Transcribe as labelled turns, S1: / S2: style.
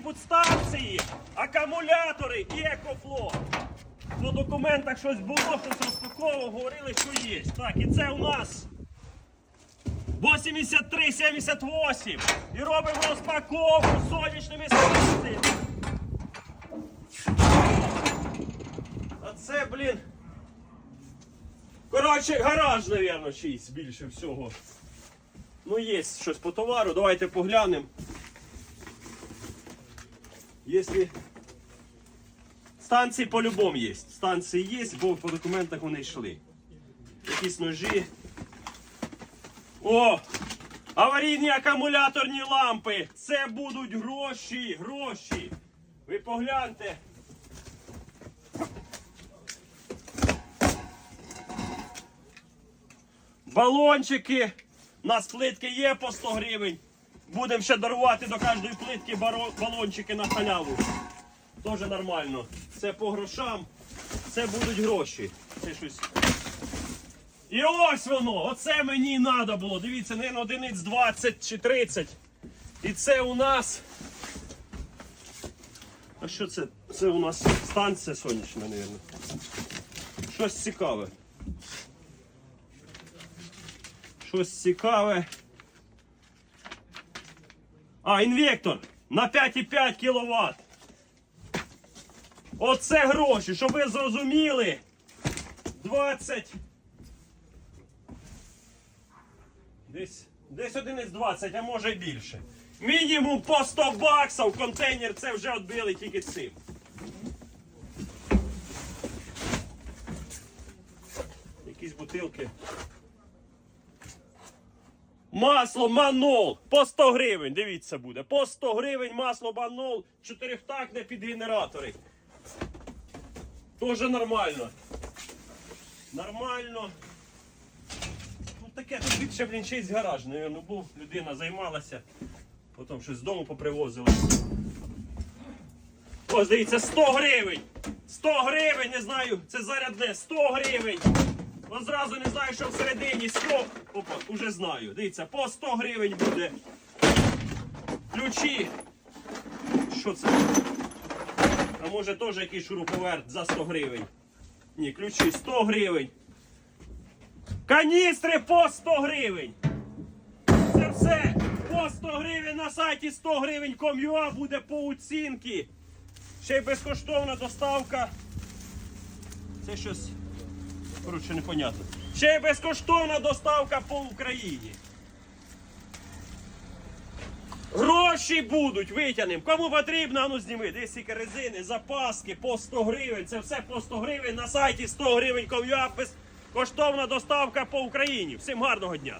S1: бути станції, акумулятори і екофло. По документах щось було, щось розпаковував, говорили, що є. Так, і це у нас 83-78. І робимо розпаковку сонячними станціями. А це, блін. Коротше, гараж, мабуть, чийсь більше всього. Ну, є щось по товару, давайте поглянемо. Якщо... Станції по-любому є. Станції є, бо по документах вони йшли. Якісь ножі. О! Аварійні акумуляторні лампи. Це будуть гроші, гроші. Ви погляньте. Балончики. У нас плитки є по 100 гривень. Будемо ще дарувати до кожної плитки балончики на халяву. Тоже нормально. Це по грошам. Це будуть гроші. Це щось. І ось воно! Оце мені треба було. Дивіться, не одиниць 20 чи 30. І це у нас. А що це? Це у нас станція сонячна, мабуть. Щось цікаве. Щось цікаве. А, інвектор на 5,5 кВт. Оце гроші, щоб ви зрозуміли. 20. Десь, десь одиниць 20, а може більше. Мінімум по 100 баксів контейнер це вже відбили тільки цим. Якісь бутилки. Масло манол по 100 гривень. Дивіться буде. По 100 гривень масло манол, чотирьохтактне під генератори. Тоже нормально. Нормально. Ну таке тут більше, блін, чийсь гараж, напевно, був. Людина займалася. Потім щось з дому попривозили. Ось дивіться, 100 гривень. 100 гривень, не знаю, це зарядне, 100 гривень. От зразу не знаю, що всередині 100. Опа, уже знаю. Дивіться, по 100 гривень буде. Ключі. Що це? А може теж якийсь шуруповерт за 100 гривень. Ні, ключі 100 гривень. Каністри по 100 гривень. Це все по 100 гривень на сайті 100 гривень ком'юа буде по оцінки. Ще й безкоштовна доставка. Це щось. Коротше, непонятно. Ще й безкоштовна доставка по Україні. Гроші будуть, витягнемо. Кому потрібно, ану ну зніми. Десь тільки резини, запаски по 100 гривень. Це все по 100 гривень на сайті 100 гривень ком'юапис. Безкоштовна доставка по Україні. Всім гарного дня!